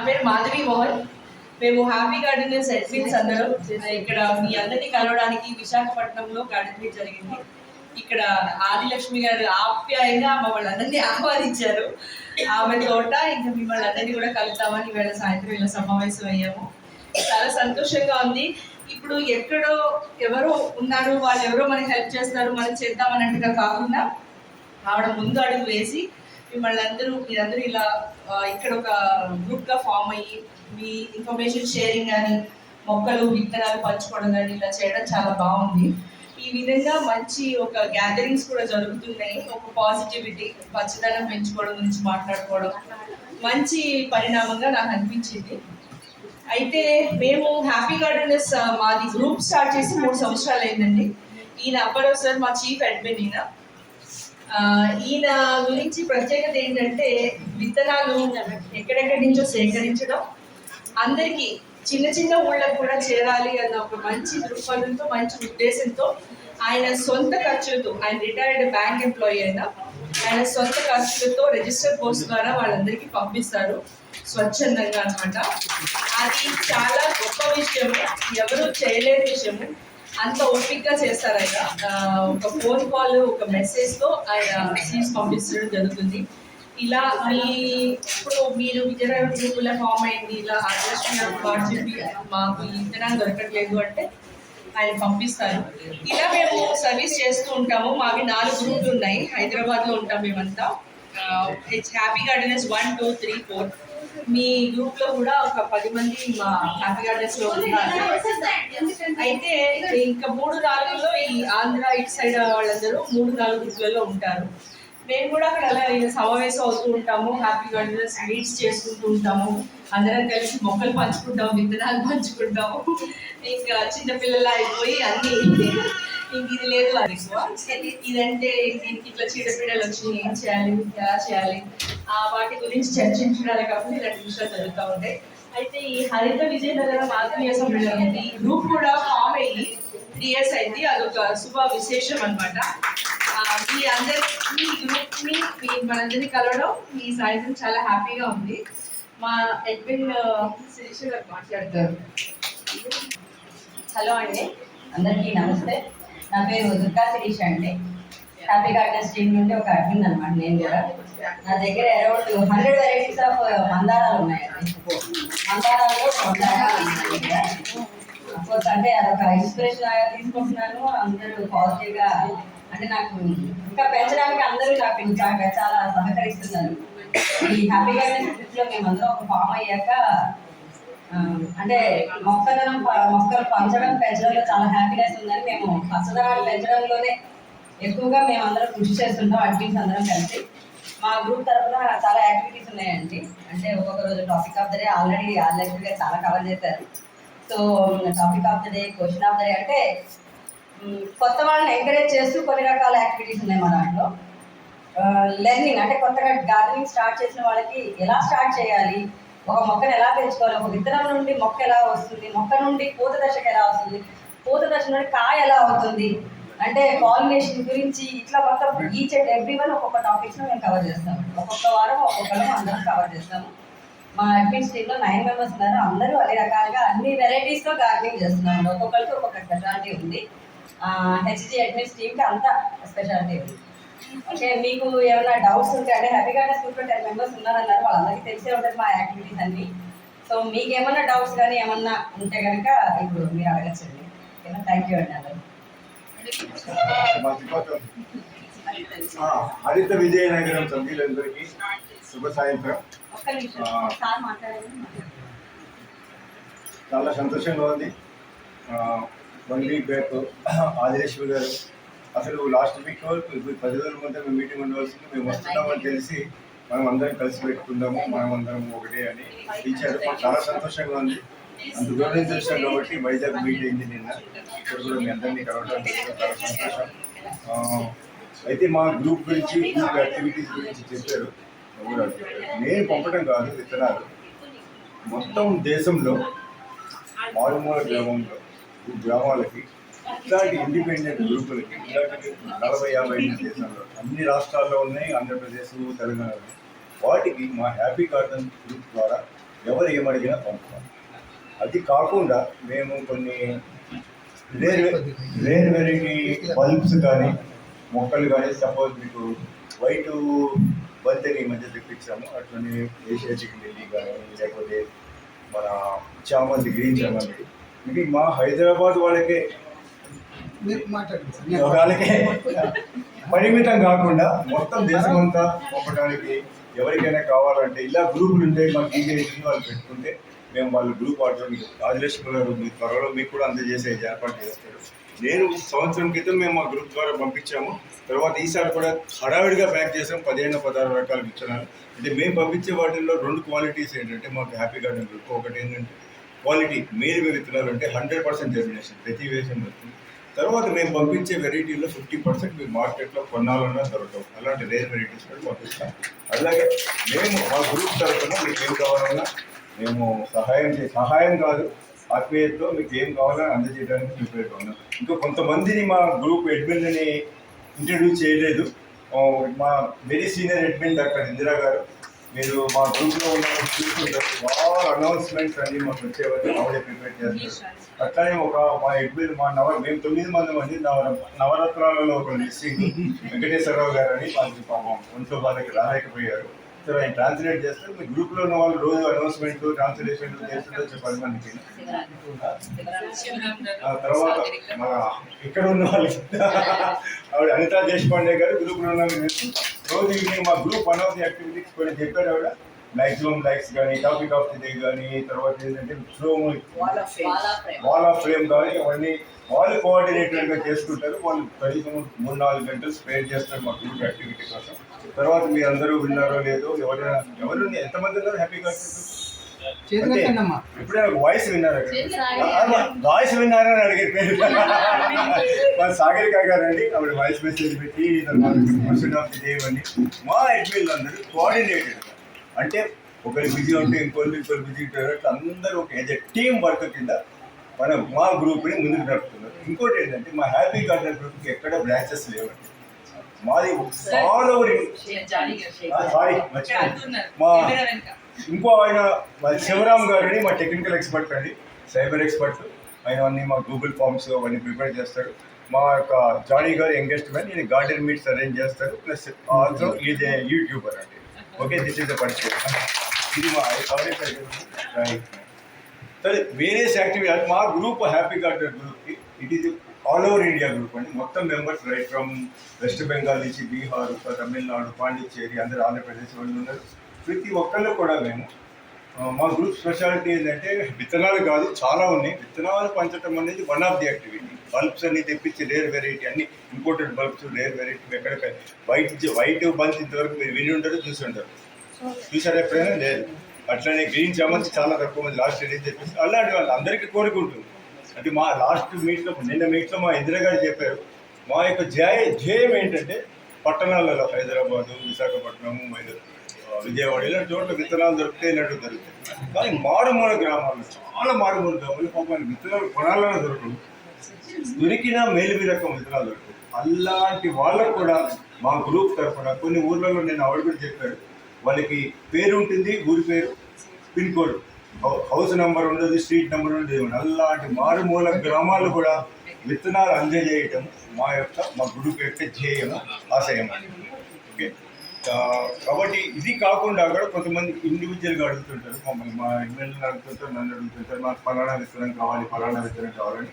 నా పేరు మాధవి మోహన్. మేము హ్యాపీ గార్డెన్ అడ్మిన్స్ అందరం. ఇక్కడ మీ అందరినీ కలవడానికి విశాఖపట్నంలో గార్డెన్ మీట్ జరిగింది. ఇక్కడ ఆదిలక్ష్మి గారు ఆప్యాయంగా మమ్మల్ని అందరినీ ఆహ్వానించారు. ఆమె తోట ఇంకా మిమ్మల్ని అందరినీ కూడా కలుద్దామని ఇవాళ సాయంత్రం ఇలా సమావేశం అయ్యాము. చాలా సంతోషంగా ఉంది. ఇప్పుడు ఎక్కడో ఎవరో ఉన్నారు వాళ్ళు ఎవరో మనకి హెల్ప్ చేస్తారు మనం చేద్దామన్నట్టుగా కాకుండా ఆవిడ ముందు అడుగు వేసి మిమ్మల్ని అందరూ మీరందరూ ఇలా ఇక్కడ ఒక గ్రూప్గా ఫామ్ అయ్యి మీ ఇన్ఫర్మేషన్ షేరింగ్ కానీ మొక్కలు విత్తనాలు పంచుకోవడం కానీ ఇలా చేయడం చాలా బాగుంది. ఈ విధంగా మంచి ఒక గ్యాదరింగ్స్ కూడా జరుగుతున్నాయి. ఒక పాజిటివిటీ పచ్చదనం పెంచుకోవడం గురించి మాట్లాడుకోవడం మంచి పరిణామంగా నాకు అనిపించింది. అయితే మేము హ్యాపీ గార్డెనర్స్ మాది గ్రూప్ స్టార్ట్ చేసి మూడు సంవత్సరాలు అయిందండి ఈయన అప్పడో సార్ మా చీఫ్ అడ్మిన్ ఈయన. ఈయన గురించి ప్రత్యేకత ఏంటంటే విత్తనాలు ఎక్కడెక్కడి నుంచో సేకరించడం అందరికీ చిన్న చిన్న ఊళ్ళకు కూడా చేరాలి అన్న ఒక మంచి దృక్పథంతో మంచి ఉద్దేశంతో ఆయన సొంత ఖర్చులతో ఆయన రిటైర్డ్ బ్యాంక్ ఎంప్లాయీ అయినా ఆయన సొంత ఖర్చులతో రిజిస్టర్ పోస్ట్ ద్వారా వాళ్ళందరికీ పంపిస్తారు స్వచ్ఛందంగా అనమాట అది చాలా గొప్ప విషయమే ఎవరు చేయలేని విషయము. అంత ఓపిక్గా చేస్తారు ఆయన. ఒక ఫోన్ కాల్ ఒక మెసేజ్తో ఆయన సీన్స్ పంపించడం జరుగుతుంది. ఇలా మీ ఇప్పుడు మీరు విజయనగరం గ్రూపులో ఫామ్ అయింది ఇలా ఆదర్శం గారు చెప్పి మాకు ఈ దొరకట్లేదు అంటే ఆయన పంపిస్తారు. ఇలా మేము సర్వీస్ చేస్తూ ఉంటాము. మావి నాలుగు గ్రూపులు ఉన్నాయి. హైదరాబాద్లో ఉంటాం మేమంతా. Happy gardeners one two three four మీ గ్రూప్లో కూడా ఒక పది మంది మా హ్యాపీ గార్డెన్స్లో ఉన్నారు. అయితే ఇంకా మూడు నాలుగులో ఈ ఆంధ్ర ఇటు సైడ్ వాళ్ళందరూ మూడు నాలుగు గ్రూప్లలో ఉంటారు. మేము కూడా అక్కడ అలా సమావేశం అవుతూ ఉంటాము హ్యాపీ గార్డెన్స్ మీట్స్ చేసుకుంటూ ఉంటాము. అందరం కలిసి మొక్కలు పంచుకుంటాము విత్తనాలు పంచుకుంటాము. ఇంకా చిన్నపిల్లలు అయిపోయి అన్ని ఇంక ఇది లేదు ఇదంటే దీనికి ఇట్లా చీడపీడలు వచ్చి ఏం చేయాలి? ఎలా చేయాలి? ఆ వాటి గురించి చర్చించడాలే కాకుండా ఇలాంటి విషయాలు జరుగుతూ ఉంటాయి. అయితే ఈ హరిత విజయనగరం ఆత్మీయ సమ్మేళనం ఉంది ఈ గ్రూప్ కూడా ఫామ్ అయ్యి త్రీ ఇయర్స్ అయింది. అదొక శుభ విశేషం అనమాట మీ అందరి మీ గ్రూప్ని మీ మనందరినీ కలవడం మీ సాయంత్రం చాలా హ్యాపీగా ఉంది. మా ఎడ్విన్ శిరీష గారు మాట్లాడతారు. హలో అండి. అందరికీ నమస్తే. నా పేరు దుర్గా శిరీష్ అండి. హ్యాపీ గార్డెన్స్ టీమ్ నుండి ఒక అడ్మిన్ అనమాట నేను కూడా. నా దగ్గర అరౌండ్ హండ్రెడ్ వెరైటీస్ ఆఫ్ మందారాలు ఉన్నాయండి మందారాలు ఉన్నాయి అఫ్కోర్స్ అంటే అదొక ఇన్స్పిరేషన్ లాగా తీసుకుంటున్నాను. అందరూ పాజిటివ్గా అంటే నాకు ఇంకా పెంచడానికి అందరూ నాకు ఇంకా చాలా సహకరిస్తున్నారు. ఈ హ్యాపీ గార్డెన్స్ ట్రిప్లో మేమందరం ఒక ఫామ్ అయ్యాక అంటే మొక్కలను మొక్కలు పంచడం పెంచడంలో చాలా హ్యాపీనెస్ ఉందని మేము పచ్చదనాలు పెంచడంలోనే ఎక్కువగా మేము అందరం కృషి చేస్తుంటాం అడ్మిన్స్ అందరం కలిసి. మా గ్రూప్ తరఫున చాలా యాక్టివిటీస్ ఉన్నాయండి. అంటే ఒక్కొక్క రోజు topic of the day already ఆల్రెడీగా చాలా కవర్ చేశారు. So topic of the day question of the day అంటే కొత్త వాళ్ళని ఎంకరేజ్ చేస్తూ కొన్ని రకాల యాక్టివిటీస్ ఉన్నాయి మా దాంట్లో. లెర్నింగ్ అంటే కొత్తగా గార్డెనింగ్ స్టార్ట్ చేసిన వాళ్ళకి ఎలా స్టార్ట్ చేయాలి? ఒక మొక్కను ఎలా పెంచుకోవాలి? ఒక విత్తనం నుండి మొక్క ఎలా వస్తుంది? మొక్క నుండి పూత దశకు ఎలా వస్తుంది? పూత దశ నుండి కాయ ఎలా అవుతుంది? అంటే పాలినేషన్ గురించి ఇట్లా మొత్తం ఈచ్ అండ్ ఎవ్రీ వన్ ఒక్కొక్క టాపిక్స్ మేము కవర్ చేస్తాము. ఒక్కొక్క వారం ఒక్కొక్కరం అందరం కవర్ చేస్తాము. మా అడ్మిన్స్ టీంలో నైన్ మెంబర్స్ ఉన్నారు. అందరూ అన్ని రకాలుగా అన్ని వెరైటీస్తో గార్డెనింగ్ చేస్తున్నాము ఒక్కొక్కరికి ఒక్కొక్క స్పెషాలిటీ ఉంది. హెచ్జి అడ్మిన్స్ టీంకి అంత స్పెషాలిటీ ఉంది. మీకు ఏమైనా డౌట్స్ ఉంటే అంటే హ్యాపీగా గ్రూప్లో టెన్ మెంబర్స్ ఉన్నారన్నారు వాళ్ళందరికీ తెలిసే ఉంటుంది మా యాక్టివిటీస్ అన్ని. సో మీకు ఏమైనా డౌట్స్ కానీ ఏమన్నా ఉంటే కనుక ఇప్పుడు మీరు అడగచ్చండి. ఓకేనా థ్యాంక్ యూ అండి అందరూ. హరిత విజయనగరం సభ్యులందరికీ శుభ సాయంత్రం. చాలా సంతోషంగా ఉంది. వన్ వీక్ బ్యాక్ ఆదిలేశ్వరి గారు అసలు లాస్ట్ వీక్ పది రోజుల ముందు మేము మీటింగ్ ఉండవలసింది మేము వస్తున్నామని తెలిసి మనం అందరం కలిసి పెట్టుకుందాము మనం అందరం ఒకటే అని టీచర్ చాలా సంతోషంగా ఉంది. అంత దూరం నుంచి కాబట్టి వైజాగ్ మీట్ అయింది నిన్న. ఇక్కడ కూడా మీ అందరినీ కలవడం చాలా సంతోషం. అయితే మా గ్రూప్ గురించి గ్రూప్ యాక్టివిటీస్ గురించి చెప్పారు. నేను పంపడం కాదు విత్తనాలు మొత్తం దేశంలో మారుమూల గ్రామంలో గ్రామాలకి ఇట్లాంటి ఇండిపెండెంట్ గ్రూపులకి ఇలాంటి నలభై యాభై దేశాల్లో అన్ని రాష్ట్రాల్లో ఉన్నాయి ఆంధ్రప్రదేశ్ తెలంగాణలో వాటికి మా హ్యాపీ గార్డెన్ గ్రూప్ ద్వారా ఎవరు ఏమడిగినా పంపుతాం. అది కాకుండా మేము కొన్ని రేర్ రేర్ వెరైటీ బల్బ్స్ కానీ మొక్కలు కానీ సపోజ్ మీకు వైట్ బంతిని ఈ మధ్య తెప్పించాము. అట్లనే చికెన్ ఢిల్లీ కానీ లేకపోతే మన చామంతి గ్రీన్ చామంతి. ఇది మా హైదరాబాద్ వాళ్ళకే మీరు మాట్లాడండి పరిమితం కాకుండా మొత్తం దేశమంతా పంపడానికి ఎవరికైనా కావాలంటే ఇలా గ్రూపులు ఉంటాయి మాకు చేసి వాళ్ళు పెట్టుకుంటే మేము వాళ్ళ గ్రూప్ ఆర్డర్ ఆదిలక్ష్మి గారు మీ త్వరలో మీకు కూడా అందజేసే ఏర్పాటు చేస్తారు. నేను సంవత్సరం క్రితం మేము మా గ్రూప్ ద్వారా పంపించాము. తర్వాత ఈసారి కూడా హడావిడిగా ప్యాక్ చేసాం. పదిహేను పదహారు రకాల విత్తనాలు. అంటే మేము పంపించే వాటిల్లో రెండు క్వాలిటీస్ ఏంటంటే మాకు హ్యాపీ గార్డెన్ గ్రూప్ ఒకటి ఏంటంటే క్వాలిటీ మేలు విత్తనాలు అంటే హండ్రెడ్ పర్సెంట్ జర్మినేషన్ ప్రతి వేషన్ వస్తుంది తర్వాత మేము పంపించే వెరైటీలో ఫిఫ్టీ పర్సెంట్ మీరు మార్కెట్లో కొనాలన్నా దొరకవు. అలాంటి రేర్ వెరైటీస్ కూడా పంపిస్తాం అలాగే మేము మా గ్రూప్ తరఫున మీకు ఏం కావాలన్నా మేము సహాయం చే సహాయం కాదు ఆత్మీయతతో మీకు ఏం కావాలని అందజేయడానికి ప్రిపేర్గా ఉన్నాం ఇంకా కొంతమందిని మా గ్రూప్ అడ్మిన్ని ఇంట్రడ్యూస్ చేయలేదు. మా very senior admin doctor Indira garu మీరు మా గ్రూప్లో ఉన్న చూసుకుంటారు చాలా అనౌన్స్మెంట్స్ అన్ని మాకు వచ్చేవన్నీ ఆవిడే ప్రిపేర్ చేస్తారు. అట్లానే ఒక మా ఎగ్బిల్ మా నవ మేము తొమ్మిది మంది మంది నవరత్నాలలో ఒక మిస్సింగ్ వెంకటేశ్వరరావు గారు అని మాకు పాపం ఒంట్లో వాళ్ళకి రాలేకపోయారు. సో ఆయన ట్రాన్స్లేట్ చేస్తే మీ గ్రూప్లో ఉన్న వాళ్ళు రోజు అనౌన్స్మెంట్ ట్రాన్స్లేషన్ చేస్తుంటే చెప్పాలి మనకి ఆ తర్వాత మన ఇక్కడ ఉన్న వాళ్ళు ఆవిడ అనితా దేశపాండే గారు గ్రూప్లో ఉన్న రోజు ఈవినింగ్ మా group one of the activities కొన్ని చెప్పారు ఆవిడ. మ్యాక్సిమం లైక్స్ కానీ టాపిక్ ఆఫ్ ది డే కానీ తర్వాత ఏంటంటే స్లో వాల్ ఆఫ్ ఫ్రేమ్ కానీ అవన్నీ వాళ్ళు కోఆర్డినేటర్గా చేసుకుంటారు. వాళ్ళు కనీసం మూడు నాలుగు గంటలు స్పెండ్ చేస్తారు మా గ్రూప్ యాక్టివిటీ కోసం. తర్వాత మీరు అందరూ విన్నారో లేదో ఎవరైనా ఎవరు ఎంతమంది ఉన్నారు హ్యాపీగా ఇప్పుడే వాయిస్ విన్నారు వాయిస్ విన్నారని అడిగారు పేరు మా సాగరిక గారు అండి ఆవిడ వాయిస్ మెసేజ్ పెట్టి క్వశ్చన్ ఆఫ్ ది డే అని మా అడ్మిన్లు అందరూ కోఆర్డినేటెడ్ అంటే ఒకరి బిజీ ఉంటే ఇంకొకరు ఇంకొకరు బిజీ ఉంటారు అందరూ ఒక ఏజ్ టీం వర్క్ కింద మన మా గ్రూప్ని ముందుకు నడుపుతున్నారు. ఇంకోటి ఏంటంటే మా హ్యాపీ గార్డెన్ గ్రూప్కి ఎక్కడ బ్రాంచెస్ లేవండి. మాది ఆల్ ఓవర్ సారీ మా ఇంకో ఆయన మా శివరామ్ గారు అని మా టెక్నికల్ ఎక్స్పర్ట్ అండి. సైబర్ ఎక్స్పర్ట్ ఆయన అన్ని మా గూగుల్ ఫామ్స్ అవన్నీ ప్రిపేర్ చేస్తారు మా యొక్క జానీ గారు మ్యాన్ ఈయన గార్డెన్ మీట్స్ అరేంజ్ చేస్తారు ప్లస్ ఆల్సో ఈజ్ యూట్యూబర్ అండి. ఓకే దిస్ ఇస్ ద పరిచయం ఇది మా సరే వేరే యాక్టివిటీ మా గ్రూప్ హ్యాపీ గార్డెన్ గ్రూప్కి it is all over India group అండి. మొత్తం members right from West Bengal నుంచి బీహార్ తమిళనాడు పాండిచ్చేరి అందరు ఆంధ్రప్రదేశ్ వాళ్ళు ఉన్నారు. ప్రతి ఒక్కళ్ళు కూడా మేము మా గ్రూప్ స్పెషాలిటీ ఏంటంటే విత్తనాలు కాదు చాలా ఉన్నాయి. విత్తనాలు పంచడం అనేది one of the activity bulbs అన్ని తెప్పించి రేర్ వెరైటీ అన్ని ఇంపోర్టెడ్ బల్బ్స్ రేర్ వెరైటీ ఎక్కడ వైట్ వైట్ బల్బ్స్ ఇంతవరకు మీరు విని ఉంటారు చూసి ఉంటారు. చూసారు ఎప్పుడైనా? లేదు. అట్లనే గ్రీన్ చామంతి చాలా తక్కువ మంది లాస్ట్ ఏం చెప్పేసి అలాంటి వాళ్ళు అందరికీ కోరిక ఉంటుంది అంటే మా లాస్ట్ మీట్లో నిన్న మీట్లో మా ఇందిరా గారు చెప్పారు. మా యొక్క ధ్యేయ ధ్యేయం ఏంటంటే పట్టణాలలో హైదరాబాదు విశాఖపట్నం విజయవాడ ఇలాంటి చోట్ల విత్తనాలు దొరికితే ఇలాంటివి దొరుకుతాయి. కానీ మారుమూల గ్రామాల్లో చాలా మారుమూల గ్రామాలు పాపం విత్తనాలు కొనాలన్నా దొరకదు దొరికిన మేలు రకం విత్తనాలు దొరుకుతాయి అలాంటి వాళ్ళకు కూడా మా గ్రూప్ తరఫున కొన్ని ఊర్లలో నేను ఆవిడ కూడా చెప్పాడు. వాళ్ళకి పేరు ఉంటుంది ఊరి పేరు pin code. How- house number ఉండదు స్ట్రీట్ నెంబర్ ఉండదు అలాంటి మారుమూల గ్రామాలు కూడా విత్తనాలు అందజేయటం మా యొక్క మా గ్రూప్ యొక్క ధ్యేయం ఆశయం ఓకే? కాబట్టి ఇది కాకుండా కూడా కొంతమంది ఇండివిజువల్గా అడుగుతుంటారు. మమ్మల్ని మా ఎమ్మెల్యేలు అడుగుతుంటారు నన్ను అడుగుతుంటారు మాకు ఫలానా విత్తనం కావాలి ఫలానా విత్తనం కావాలని.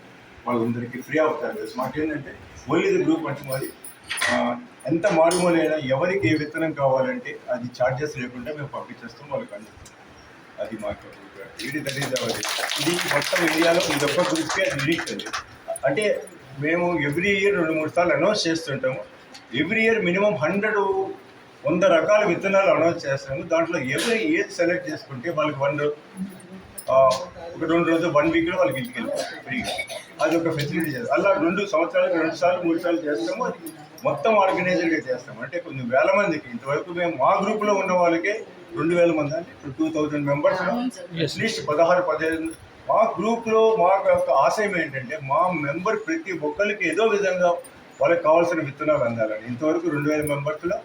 వాళ్ళందరికీ ఫ్రీ ఆఫ్ చార్జెస్ మాకేంటంటే ఓన్లీ ది గ్రూప్ అంటే మాది ఎంత మారుమూలైనా ఎవరికి ఏ విత్తనం కావాలంటే అది ఛార్జెస్ లేకుండా మేము పంపించేస్తాం వాళ్ళకి అందిస్తాం. అది మాకు ఇది తెలియదు ఇది మొత్తం ఇండియాలో ఇది ఒక్క గ్రూప్కే అది యూనిక్ అండి అంటే మేము ఎవ్రీ ఇయర్ రెండు మూడు సార్లు అనౌన్స్ చేస్తుంటాము. ఎవ్రీ ఇయర్ మినిమం హండ్రెడ్ వంద రకాల విత్తనాలు అనౌన్స్ చేస్తాము. దాంట్లో ఎవరి ఏది సెలెక్ట్ చేసుకుంటే వాళ్ళకి వన్ ఒక రెండు రోజులు వన్ వీక్లో వాళ్ళకి ఇంటికి వెళ్ళిపోతారు ఫ్రీగా అది ఒక ఫెసిలిటీ చేస్తాం అలా రెండు సంవత్సరాలకు రెండు సార్లు మూడు సార్లు చేస్తాము. అది మొత్తం ఆర్గనైజర్గా చేస్తాం అంటే కొన్ని వేల మందికి ఇంతవరకు మేము మా గ్రూప్లో ఉన్న వాళ్ళకే రెండు వేల మంది అంటే ఇప్పుడు టూ థౌజండ్ మెంబర్స్ అట్లీస్ట్ పదహారు పదిహేను. మా గ్రూప్లో మా యొక్క ఆశయం ఏంటంటే మా మెంబర్ ప్రతి ఒక్కరికి ఏదో విధంగా వాళ్ళకి కావాల్సిన విత్తనాలు అందాలని. ఇంతవరకు రెండు వేల మెంబర్స్లో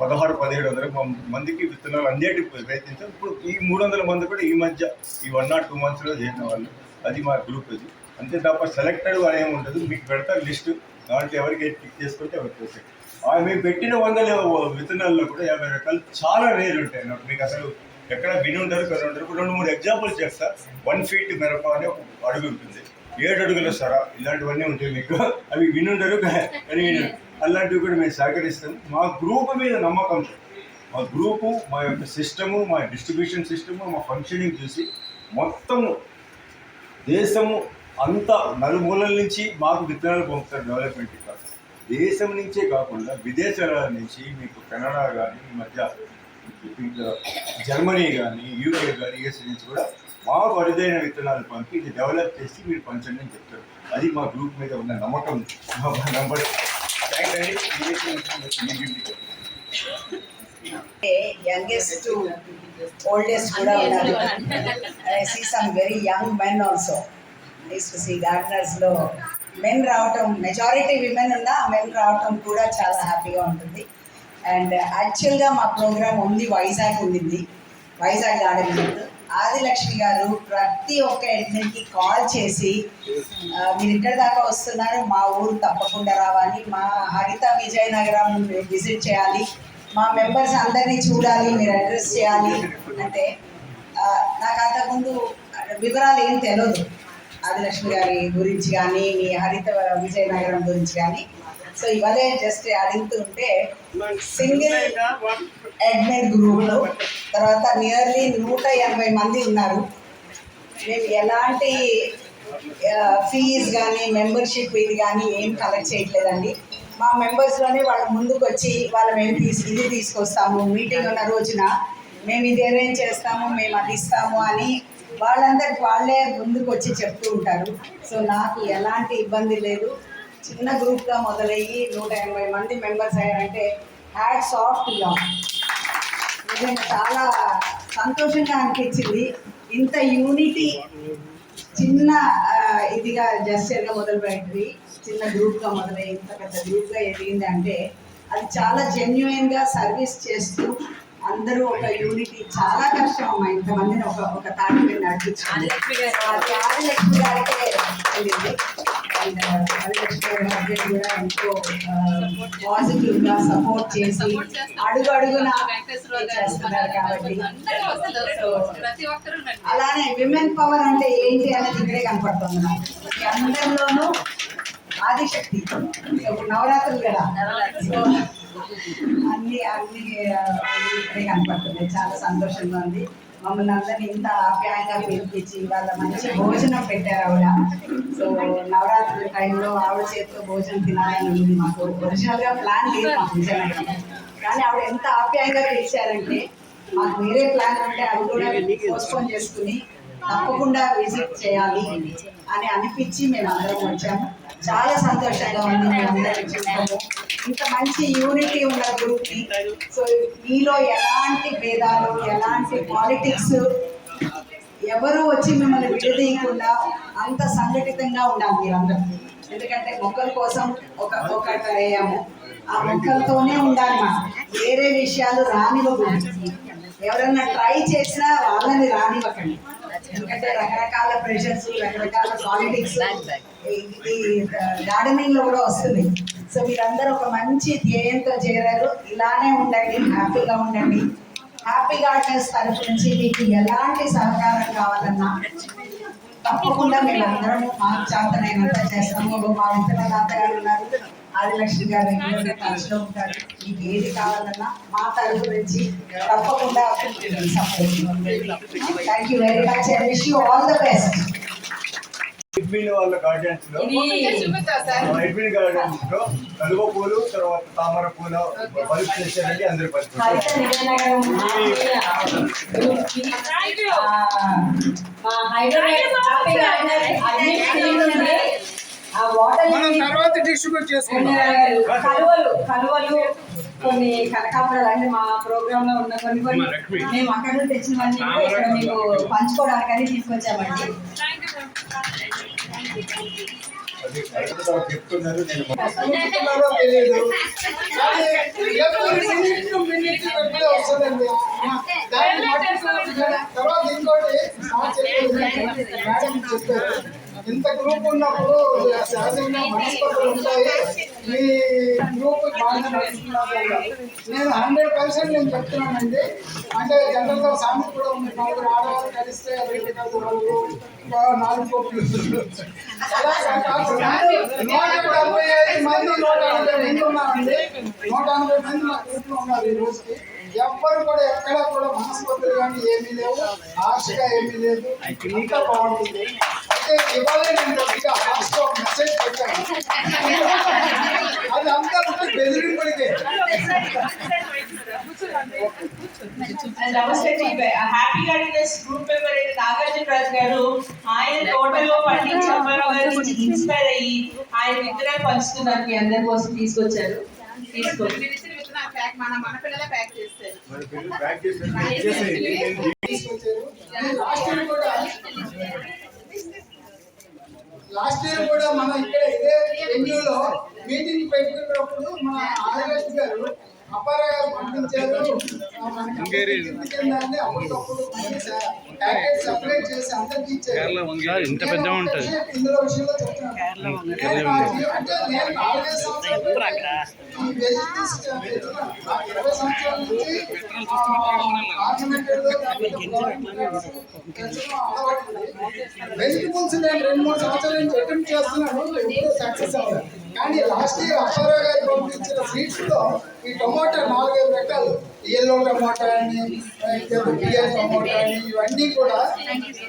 పదహారు పదిహేడు వందల మందికి విత్తనాలు అందేటి ప్రయత్నించాం. ఇప్పుడు ఈ మూడు వందల మంది కూడా ఈ మధ్య ఈ వన్ నాట్ టూ మంత్స్లో చేసిన వాళ్ళు. అది మా గ్రూప్ అది అంతే తప్ప సెలెక్టెడ్ అని ఏమి ఉండదు. మీకు పెడతారు లిస్ట్. దాంట్లో ఎవరికి పిక్ చేసుకుంటే ఎవరికి వస్తాయి మేము పెట్టిన వందల విత్తనాల్లో కూడా యాభై రకాలు చాలా రేర్ ఉంటాయి నాకు మీకు అసలు ఎక్కడ విని ఉంటారు కొన్ని ఉండరు. ఇప్పుడు రెండు మూడు ఎగ్జాంపుల్స్ చేస్తా. వన్ ఫీట్ మిరప అని ఒక అడుగు ఉంటుంది. ఏడు అడుగుల సరా ఇలాంటివన్నీ ఉంటాయి మీకు. అవి వినుండరు కానీ అలాంటివి కూడా మేము సహకరిస్తాం. మా గ్రూప్ మీద నమ్మకం మా గ్రూపు మా యొక్క సిస్టము మా డిస్ట్రిబ్యూషన్ సిస్టము మా ఫంక్షనింగ్ చూసి మొత్తము దేశము అంతా నలుమూలల నుంచి మాకు విత్తనాలు పంపుతారు డెవలప్మెంట్ కోసం దేశం నుంచే కాకుండా విదేశాల నుంచి మీకు కెనడా కానీ ఈ మధ్య జర్మనీ కానీ యూకే కానీ యూఎస్ నుంచి కూడా మాకు అరుదైన విత్తనాలు పంపి ఇది డెవలప్ చేసి మీరు పంచండి అని చెప్తారు. అది మా గ్రూప్ మీద ఉన్న నమ్మకం. నంబర్ యంగెస్ట్ ఓల్డెస్ట్ కూడా ఉన్నారు. I see some very young men also nice to see గార్డనర్స్లో men రావటం మెజారిటీ విమెన్ ఉన్నా మెన్ రావటం కూడా చాలా హ్యాపీగా ఉంటుంది. అండ్ యాక్చువల్గా మా ప్రోగ్రామ్ ఉంది వైజాగ్ ఉండింది. వైజాగ్ గార్డెన్ ఆదిలక్ష్మి గారు ప్రతి ఒక్క అడ్మిన్కి కాల్ చేసి మీరు ఇక్కడ దాకా వస్తున్నారు మా ఊరు తప్పకుండా రావాలి మా హరిత విజయనగరం విజిట్ చేయాలి మా మెంబర్స్ అందరినీ చూడాలి మీరు అడ్రస్ చేయాలి అంటే నాకు అంతకుముందు వివరాలు ఏం తెలియదు ఆదిలక్ష్మి గారి గురించి కానీ మీ హరిత విజయనగరం గురించి కానీ సో ఇవాళే జస్ట్ అడుగుతుంటే సింగిల్ అడ్మిన్ గ్రూప్లో తర్వాత నియర్లీ నూట ఎనభై మంది ఉన్నారు. మేము ఎలాంటి ఫీజ్ కానీ మెంబర్షిప్ ఇది కానీ ఏం కలెక్ట్ చేయట్లేదండి. మా మెంబర్స్లోనే వాళ్ళ ముందుకు వచ్చి వాళ్ళు మేము తీసి ఇది తీసుకొస్తాము మీటింగ్ ఉన్న రోజున మేము ఇది అరేంజ్ చేస్తాము మేము అది ఇస్తాము అని వాళ్ళందరికి వాళ్ళే ముందుకు వచ్చి చెప్తూ ఉంటారు. సో నాకు ఎలాంటి ఇబ్బంది లేదు. చిన్న గ్రూప్గా మొదలయ్యి నూట ఎనభై మంది మెంబర్స్ అయ్యారంటే హ్యాట్స్ ఆఫ్ టు నిజంగా చాలా సంతోషంగా అనిపించింది. ఇంత యూనిటీ చిన్న ఇదిగా జస్టర్గా మొదలుపెట్టింది. చిన్న గ్రూప్గా మొదలై ఇంత పెద్ద గ్రూప్గా ఎదిగింది అంటే అది చాలా జెన్యున్గా సర్వీస్ చేస్తూ అందరూ ఒక యూనిటీ. చాలా కష్టం అమ్మా ఇంతమందిని ఒక ఒక తాటి మీద నడిపించాలి హస్బెండ్ కూడా ఎంతో పాజిటివ్గా సపోర్ట్ చేసి అడుగు అడుగున చేస్తున్నారు కాబట్టి అలానే విమెన్ పవర్ అంటే ఏంటి అనేది ఇక్కడే కనపడుతుంది నాకు అందరిలోనూ ఆదిశక్తి ఇప్పుడు నవరాత్రులు కదా. అన్ని అన్ని ఇక్కడే కనపడుతుంది చాలా సంతోషంగా ఉంది. మమ్మల్ని అందరినీ ఇంత ఆప్యాయంగా పిలిపించి వాళ్ళ మంచి భోజనం పెట్టారు ఆవిడ. సో నవరాత్రి టైంలో ఆవిడ చేతితో భోజనం తినాలని ఉంది మాకు. ఒరిజినల్గా ప్లాన్ లేదు మాకు నిజంగా. కానీ ఆవిడ ఎంత ఆప్యాయంగా పిలిచారంటే మాకు వేరే ప్లాన్ ఉంటే అవి కూడా పోస్ట్పోన్ చేసుకుని తప్పకుండా విజిట్ చేయాలి అని అనిపించి మేము అందరం వచ్చాము. చాలా సంతోషంగా ఉంది. మేము అందరం చూసాము ఇంత మంచి యూనిటీ ఉన్న గ్రూప్ సో మీలో ఎలాంటి భేదాలు ఎలాంటి పాలిటిక్స్ ఎవరు వచ్చి మిమ్మల్ని విడదీయకుండా అంత సంఘటితంగా ఉండాలి మీరందరూ. ఎందుకంటే మొక్కల కోసం ఒక ఒకటి వేయాము ఆ మొక్కలతోనే ఉండాలి మనం. వేరే విషయాలు రానివ్వకూడదు. ఎవరన్నా ట్రై చేసినా వాళ్ళని రానివ్వకండి. ఎందుకంటే రకరకాల ప్రెషర్స్ రకరకాల పాలిటిక్స్ ఈ గార్డెనింగ్లో కూడా వస్తుంది సో మీరందరూ ఒక మంచి ధ్యేయంతో చేరారు. ఇలానే ఉండండి హ్యాపీగా ఉండండి. హ్యాపీ గార్డెన్స్ తరఫు నుంచి మీకు ఎలాంటి సహకారం కావాలన్నా తప్పకుండా మేము అందరం మాకు చేతనైనంత చేస్తాము. మా ఇతర తాతగారు ఉన్నారు. ఆదిలక్ష్మి గారు తరచులో ఉంటారు. మీకు ఏది కావాలన్నా మా తరఫు నుంచి తప్పకుండా support thank you very much and wish you all the best admin వాళ్ళ గార్డెన్స్లో. ఎడ్మిన్ గార్డెన్స్లో కలువ పూలు తర్వాత తామర పూల బల్బ్ చేశారండి అందరు గ్రూప్కి, ఆ, వాటర్ మనం తర్వాత డిస్ట్రిబ్యూట్ అండ్ చేసుకుందాం కలువలు కలువలు కొన్ని కనకాంబరాలు అంటే మా ప్రోగ్రామ్లో ఉన్న కొన్ని కొన్ని మేము అక్కడ నుంచి తెచ్చినవన్నీ కూడా ఇక్కడ మీకు పంచుకోవడానికని తీసుకొచ్చామండి. తర్వాత ఇంకోటి ఇంత గ్రూప్ ఉన్నప్పుడు సహజంగా మనస్పతులు ఉంటాయి. మీ గ్రూప్ బాగా నేను హండ్రెడ్ పర్సెంట్ నేను చెప్తున్నానండి. అంటే జనరల్గా సామెత కూడా ఉంది. నలుగురు ఆడవాళ్ళు కలిస్తే రెండు నాలుగు నాలుగు కోట్లు అలా నూట డెబ్బై ఐదు మంది నూట ఎనభై మంది ఉన్నారండి. నూట ఎనభై మంది మా గ్రూప్లో ఉన్నారు ఈ రోజుకి. ఎవ్వరు కూడా ఎక్కడ కూడా మనస్పతులు కానీ ఏమీ లేవు. ఆశగా ఏమీ లేదు. ఇంకా బాగుంటుంది. అయితే ఇవాళ నేను కొద్దిగా లాస్ట్ మెసేజ్ పెట్టాను. అది అంతా ఉంటే బెదిరింపుడికే నమస్తే హ్యాపీ గార్డెనర్స్ గ్రూప్ మెంబర్ అయిన నాగార్జున రాజు గారు ఆయన తోటలో పండించి అమ్మారావు గారి నుంచి ఇన్స్పైర్ అయ్యి ఆయన విత్తనాలు పంచుతున్నారు మీ అందరి కోసం తీసుకొచ్చారు తీసుకొచ్చి ప్యాక్ మన మన పిల్లలే ప్యాక్ చేస్తారు. లాస్ట్ ఇయర్ కూడా లాస్ట్ ఇయర్ కూడా మనం ఇక్కడ ఇదే వెన్యూలో మీటింగ్ పెట్టుకున్నప్పుడు మన ఆదిరాజ్ గారు అప్పారా గారు పంపించారు సెపరేట్ చేసి అందరికి ఇచ్చారు. ఇంత పెద్ద ఉంటుంది. ఇందులో విషయంలో చెప్తున్నాను. నేను నాకు- అంటే నేను నాలుగైదు సంవత్సరాలు ఈ వెజిటేబుల్స్ తెచ్చిన నాకు ఇరవై సంవత్సరాల నుంచి ఆర్నమెంటెడ్ వెజిటబుల్స్ నేను రెండు మూడు సంవత్సరాల నుంచి అటెంప్ట్ చేస్తున్నాను. ఎప్పుడూ సక్సెస్ అవ్వలేదు. కానీ లాస్ట్ ఇయర్ అప్పారావు గారు పంపించిన సీడ్స్లో ఈ టొమాటో నాలుగైదు రకాలు. ఎల్లో టమాటా అని బియ్యం టమాటా అని ఇవన్నీ కూడా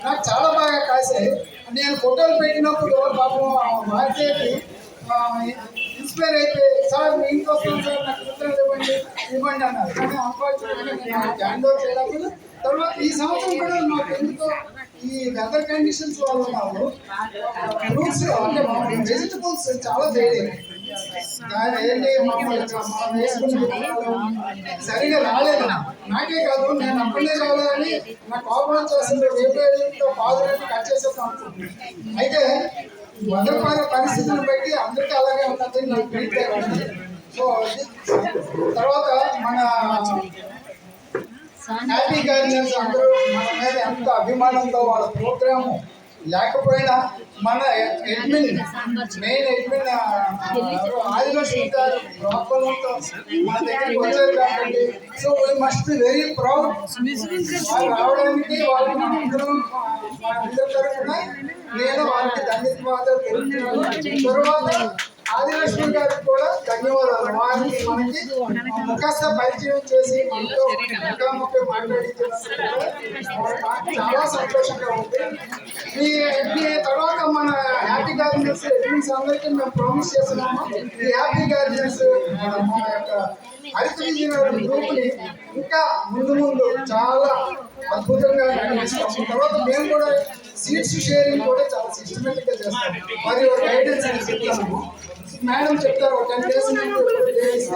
నాకు చాలా బాగా కాసాయి. నేను ఫోటోలు పెట్టినప్పుడు పాపం మార్చేది ఇన్స్పైర్ అయితే సార్ మీ ఇంటికి వస్తాను సార్ నాకు విత్తనాలు ఇవ్వండి ఇవ్వండి అన్నారు. కానీ అన్ఫార్చునేట్గా నేను హ్యాండ్ ఓవర్ చేయడానికి తర్వాత ఈ సంవత్సరం కూడా నాకు ఎందుకో ఈ వెదర్ కండిషన్స్ వల్ల మాకు ఫ్రూట్స్ అంటే వెజిటబుల్స్ చాలా తేలి దాని ఏంటి? మనం వేసుకుని సరిగా రాలేదు. నాకే కాదు నేను అప్పుడే రావాలని నా కోపం వచ్చేసింది వేపేతో పాదులని కట్ చేసేద్దాం అనుకుంటున్నాను. అయితే మొదటి పరిస్థితులను బట్టి అందరికీ అలాగే ఉంటుంది. నాకు ఫీడ్బ్యాక్ సో తర్వాత మన హ్యాపీ గార్డెన్స్ అందరూ మన మీద ఎంత అభిమానంతో వాళ్ళ ప్రోగ్రాము లేకపోయినా మన అడ్మిన్ మెయిన్ అడ్మిన్ ఆదిలక్ష్మి గారు ప్రోత్సాహంతో మన దగ్గరికి వచ్చారు కాబట్టి so we must be very proud వాళ్ళు రావడానికి వాళ్ళకి తరఫున నేను వారికి ధన్యవాదాలు తెలుపుతున్నాను. తర్వాత ఆదిలక్ష్మి గారికి కూడా ధన్యవాదాలు. వారికి మనకి ముఖస్థ పరిచయం చేసి మనతో ముఖాముఖి మాట్లాడించినందుకు చాలా సంతోషంగా ఉంది. ఈ ఈ తర్వాత మన హ్యాపీ గార్డెన్స్ ఎడ్మిన్స్ అందరికీ మేము ప్రామిస్ చేస్తున్నాము. ఈ హ్యాపీ గార్డెన్స్ మన యొక్క హరిత విజయనగరం గ్రూప్ని ఇంకా ముందు ముందు చాలా అద్భుతంగా నడిపిస్తాము తర్వాత మేము కూడా సీట్స్ షేరింగ్ కూడా చాలా సిస్టమేటిక్గా చేస్తాం ఒక గైడెన్స్ అని చెప్తాము మేడం చెప్తారు ఒక టెన్ డేస్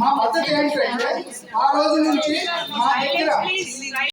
మా పద్ధతి ఏంటంటే ఆ రోజు నుంచి మా దగ్గర